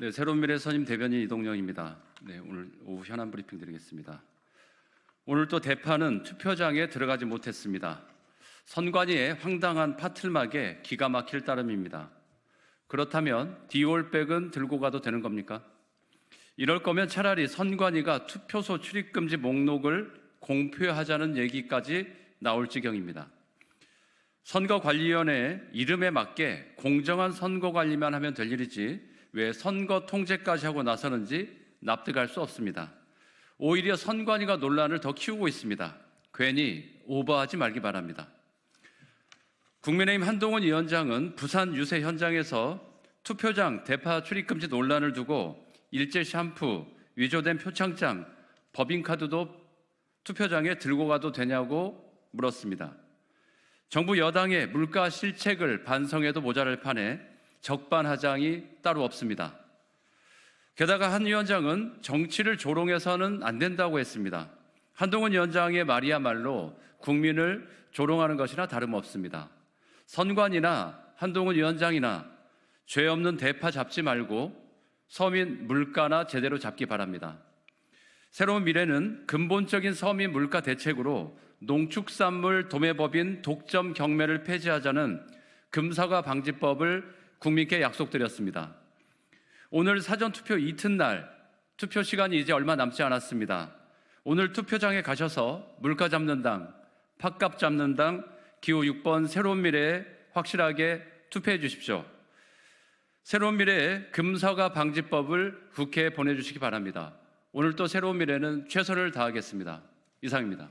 네, 새로운 미래 선임 대변인 이동영입니다. 네, 오늘 오후 현안 브리핑 드리겠습니다. 오늘 또 대파는 투표장에 들어가지 못했습니다. 선관위의 황당한 파틀막에 기가 막힐 따름입니다. 그렇다면 디올백은 들고 가도 되는 겁니까? 이럴 거면 차라리 선관위가 투표소 출입 금지 목록을 공표하자는 얘기까지 나올 지경입니다. 선거관리위원회 이름에 맞게 공정한 선거 관리만 하면 될 일이지 왜 선거 통제까지 하고 나서는지 납득할 수 없습니다. 오히려 선관위가 논란을 더 키우고 있습니다. 괜히 오버하지 말기 바랍니다. 국민의힘 한동훈 위원장은 부산 유세 현장에서 투표장 대파 출입금지 논란을 두고 일제 샴푸, 위조된 표창장, 법인카드도 투표장에 들고 가도 되냐고 물었습니다. 정부 여당의 물가 실책을 반성해도 모자랄 판에 적반하장이 따로 없습니다. 게다가 한 위원장은 정치를 조롱해서는 안 된다고 했습니다. 한동훈 위원장의 말이야말로 국민을 조롱하는 것이나 다름없습니다. 선관이나 한동훈 위원장이나 죄 없는 대파 잡지 말고 서민 물가나 제대로 잡기 바랍니다. 새로운 미래는 근본적인 서민 물가 대책으로 농축산물 도매법인 독점 경매를 폐지하자는 금사과 방지법을 국민께 약속드렸습니다. 오늘 사전 투표 이튿날 투표 시간이 이제 얼마 남지 않았습니다. 오늘 투표장에 가셔서 물가 잡는 당, 팥값 잡는 당, 기호 6번 새로운 미래에 확실하게 투표해 주십시오. 새로운 미래의 금사과 방지법을 국회에 보내주시기 바랍니다. 오늘 또 새로운 미래는 최선을 다하겠습니다. 이상입니다.